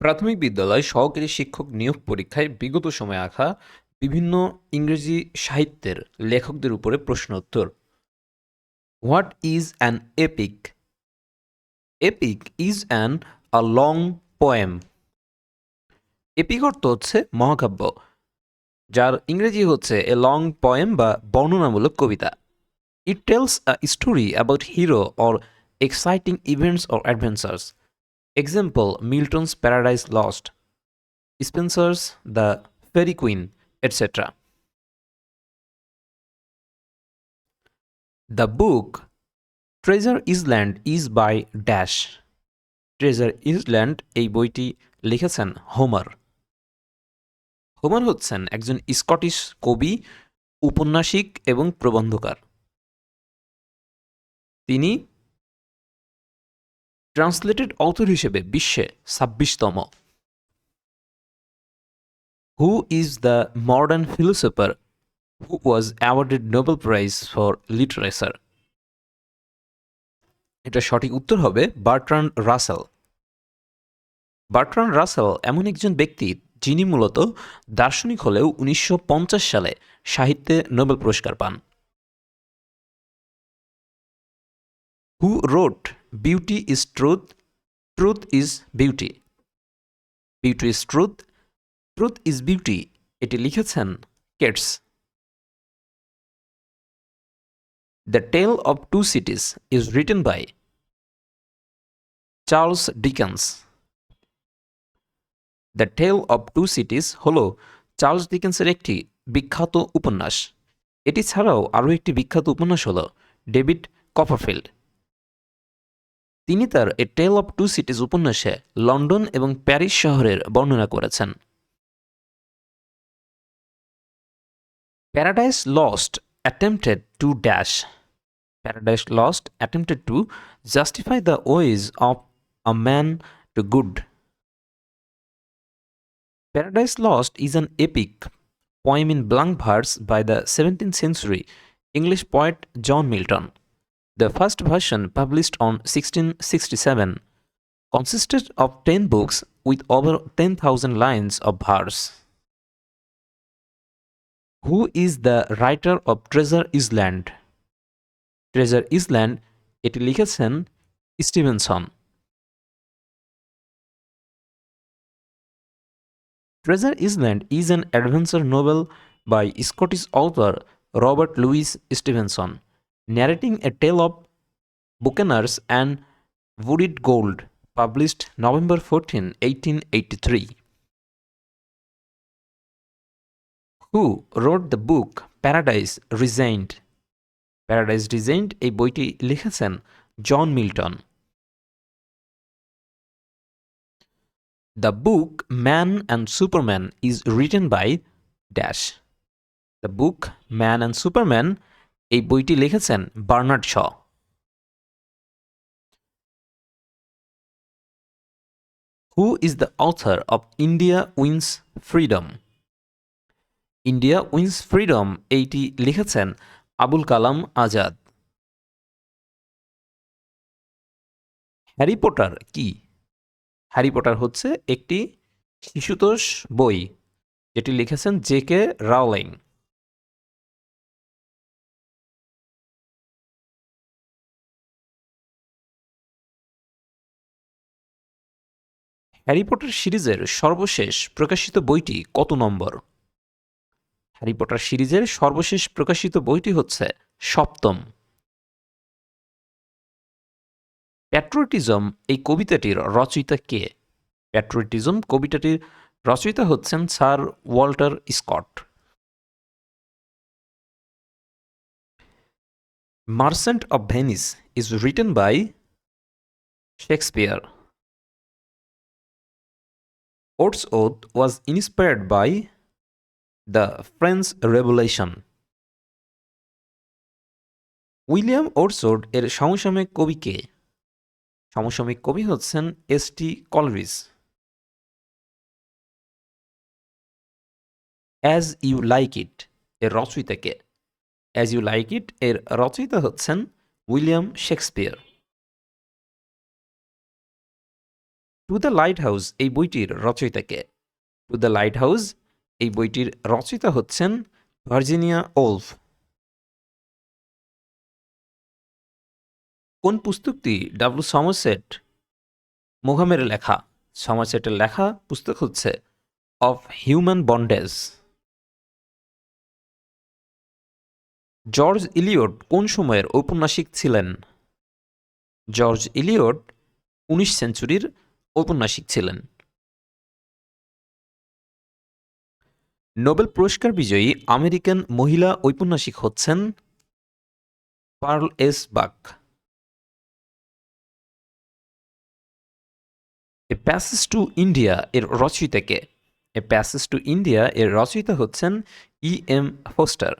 প্রাথমিক বিদ্যালয় সহকারী শিক্ষক নিয়োগ পরীক্ষায় বিগত সময়ে আঁকা বিভিন্ন ইংরেজি সাহিত্যের লেখকদের উপরে প্রশ্ন উত্তর what is an epic epic is an a long poem epic অর্থ হচ্ছে মহাকাব্য, যার ইংরেজি হচ্ছে এ লং পোয়েম বা বর্ণনামূলক কবিতা। It tells a story about hero or exciting events or adventures Example Milton's Paradise Lost, Spencer's The Fairy Queen, etc. The book Treasure Island is by Dash. Treasure Island এই বইটি লিখেছেন Homer Homer হচ্ছেন একজন Scottish কবি উপন্যাসিক এবং প্রবন্ধকার তিনি translated author হিসেবে বিশ্বে ছাব্বিশতম। Who is the modern philosopher who was awarded Nobel prize for literature এটা সঠিক উত্তর হবে বার্ট্রান রাসেল। বার্ট্রান রাসেল এমন একজন ব্যক্তি যিনি মূলত দার্শনিক হলেও উনিশশো পঞ্চাশ সালে সাহিত্যে নোবেল পুরস্কার পান। Who wrote beauty is truth truth is beauty beauty is truth truth is beauty এটি লিখেছেন Keats. The tale of two cities is written by Charles Dickens the tale of two cities হল Charles ডিকেন্সের একটি বিখ্যাত উপন্যাস। এটি ছাড়াও আরও একটি বিখ্যাত উপন্যাস হল ডেভিড কপারফিল্ড তিনি তার a tale of two cities উপন্যাসে লন্ডন এবং প্যারিস শহরের বর্ণনা করেছেন। Paradise lost attempted to dash paradise lost attempted to justify the ways of a man to good paradise lost is an epic poem in blank verse by the 17th century English poet John Milton. The first version, published on 1667, consisted of 10 books with over 10,000 lines of verse. Who is the writer of Treasure Island? Treasure Island এটি লিখেছেন Stevenson Treasure Island is an adventure novel by Scottish author Robert Louis Stevenson, Narrating a tale of buccaneers and wooded gold, published November 14, 1883. Who wrote the book Paradise Resigned? Paradise Resigned এই বইটি লিখেছেন John Milton The book Man and Superman is written by Dash. The book Man and Superman এই বইটি লিখেছেন Bernard Shaw. Who is the author of India wins freedom India wins freedom এইটি লিখেছেন Abul Kalam Azad. Harry Potter কি? Harry Potter হচ্ছে একটি শিশুতোষ বই, যেটি লিখেছেন J K Rowling. Harry Potter সিরিজের সর্বশেষ প্রকাশিত বইটি কত নম্বর? হ্যারি পটার সিরিজের সর্বশেষ প্রকাশিত বইটি হচ্ছে সপ্তম। প্যাট্রোটিজম এই কবিতাটির রচয়িতা কে? প্যাট্রোটিজম কবিতাটির রচয়িতা হচ্ছেন sir Walter Scott. Merchant of Venice is written by Shakespeare. Wordsworth was inspired by the French revolution William Wordsworth এর সমসাময়িক কবি কে? সমসাময়িক কবি হচ্ছেন S T Coleridge as you like it এর রচয়িতাকে অ্যাজ ইউ লাইক ইট এর রচয়িতা হচ্ছেন William Shakespeare to the light house এই বইটির রচয়িতাকে। টু দ্য লাইট হাউস এই বইটির রচয়িতা হচ্ছেন ভার্জিনিয়া ওলফ। কোন পুস্তকটি ডাব্লু সমারসেট মোহামের লেখা? সমারসেটের লেখা পুস্তক হচ্ছে of human bondage. George Eliot কোন সময়ের ঔপন্যাসিক ছিলেন? জর্জ ইলিয়ট উনিশ সেঞ্চুরির ঔপন্যাসিক ছিলেন। নোবেল পুরস্কার বিজয়ী আমেরিকান মহিলা ঔপন্যাসিক হচ্ছেন পার্ল এস বাক। এ প্যাসেজ টু ইন্ডিয়া এর রচয়িতাকে। এ প্যাসেজ টু ইন্ডিয়া এর রচয়িতা হচ্ছেন E M Forster.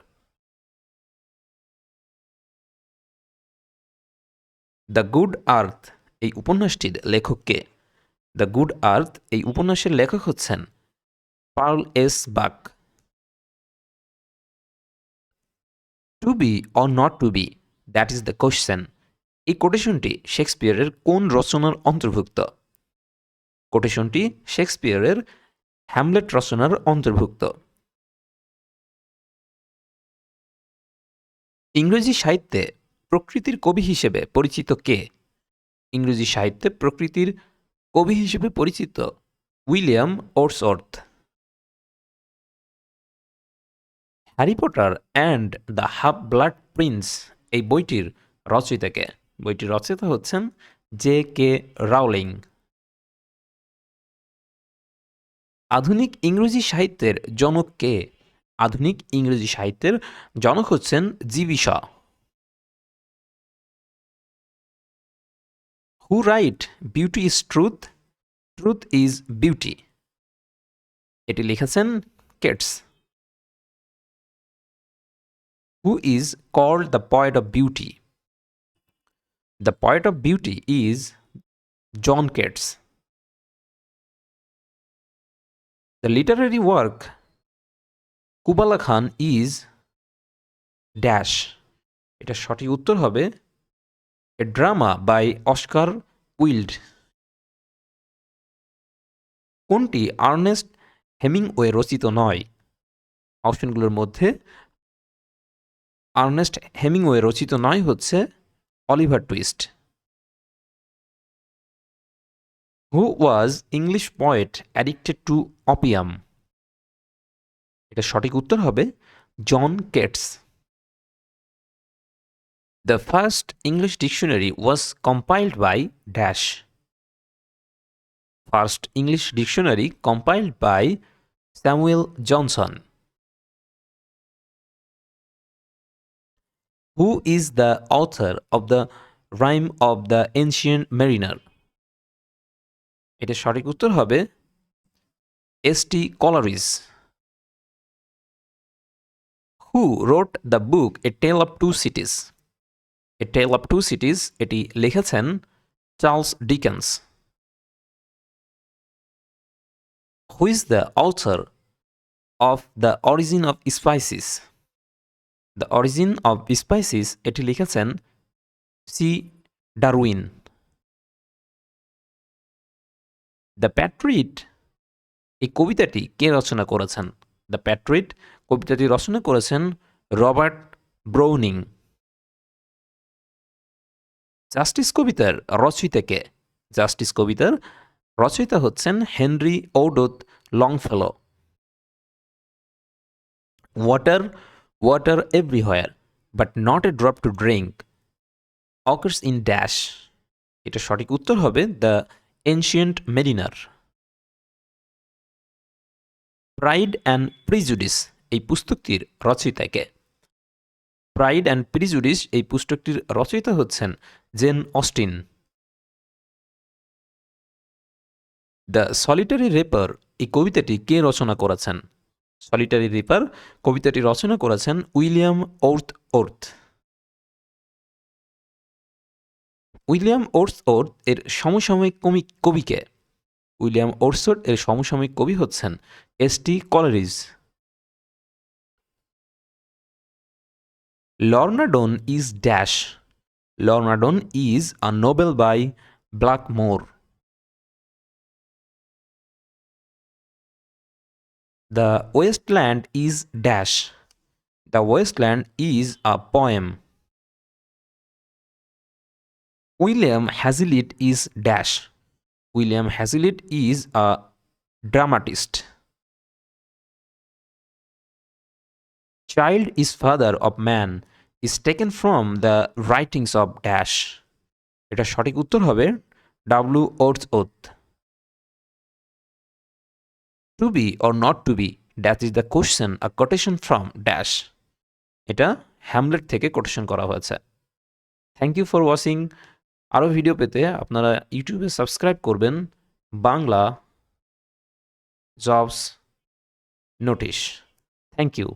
The good earth, এই উপন্যাসটির লেখককে দ্য গুড আর্থ এই উপন্যাসের লেখক হচ্ছেন Pearl S Buck. To be or not to be, that is the question. এই কোটেশনটি শেক্সপিয়ারের কোন রচনার অন্তর্ভুক্ত? কোটেশনটি শেক্সপিয়ারের হ্যামলেট রচনার অন্তর্ভুক্ত। ইংরেজি সাহিত্যে প্রকৃতির কবি হিসেবে পরিচিত কে? ইংরেজি সাহিত্যে প্রকৃতির কবি হিসেবে পরিচিত William Wordsworth Harry Potter and the half blood prince এই বইটির রচয়িতাকে। বইটির রচয়িতা হচ্ছেন জে কে রাউলিং। আধুনিক ইংরেজি সাহিত্যের জনক কে? আধুনিক ইংরেজি সাহিত্যের জনক হচ্ছেন GB who wrote beauty is truth truth is beauty এটি লিখেছেন Keats. Who is called the poet of beauty the poet of beauty is John Keats The literary work Kubla Khan is dash এটা সঠিক উত্তর হবে a drama by Oscar Wilde কোনটি Ernest Hemingway রচিত নয়? অপশনগুলোর মধ্যে আর্নেস্ট হেমিংওয়ে রচিত নয় হচ্ছে Oliver Twist. Who was English poet addicted to opium. এটা সঠিক উত্তর হবে John Keats. The first English dictionary was compiled by dash first English dictionary compiled by Samuel Johnson who is the author of the rime of the ancient mariner এটা সঠিক উত্তর হবে S T Coleridge who wrote the book a tale of two cities a tale of two cities এটি লিখেছেন Charles Dickens. Who is the author of the origin of species the origin of species এটি লিখেছেন C Darwin. The প্যাট্রিট এই কবিতাটি কে রচনা করেছেন? The প্যাট্রিট কবিতাটি রচনা করেছেন রবার্ট ব্রৌনিং জাস্টিস কবিতার রচয়িতা কে জাস্টিস কবিতার রচয়িতা হচ্ছেন Henry ওডোথ Longfellow. Water water everywhere but not a drop to drink occurs in dash এটা সঠিক উত্তর হবে the ancient mariner pride and prejudice এই পুস্তকটির রচয়িতাকে। প্রাইড অ্যান্ড প্রিজুডিস এই পুস্তকটির রচয়িতা হচ্ছেন Jane Austen. The solitary reaper এই কবিতাটি কে রচনা করেছেন? সলিটারি রেপার কবিতাটি রচনা করেছেন William worth worth. William worth worth এর সমসাময়িক কবি কবিকে উইলিয়াম ওর্সোর্ট এর সমসাময়িক কবি হচ্ছেন S T Coleridge. Lornadone is dash. Lornadone is a novel by Blackmore. The Wasteland is dash. The Wasteland is a poem. William Hazlitt is dash. William Hazlitt is a dramatist. Child is father of man is taken from the writings of dash. এটা সঠিক উত্তর হবে W ওর্থ oath to be or not to be that is the question a quotation from dash এটা Hamlet থেকে কোটেশন করা হয়েছে। থ্যাংক ইউ ফর ওয়াচিং আরও ভিডিও পেতে আপনারা ইউটিউবে সাবস্ক্রাইব করবেন। Bangla jobs notice thank you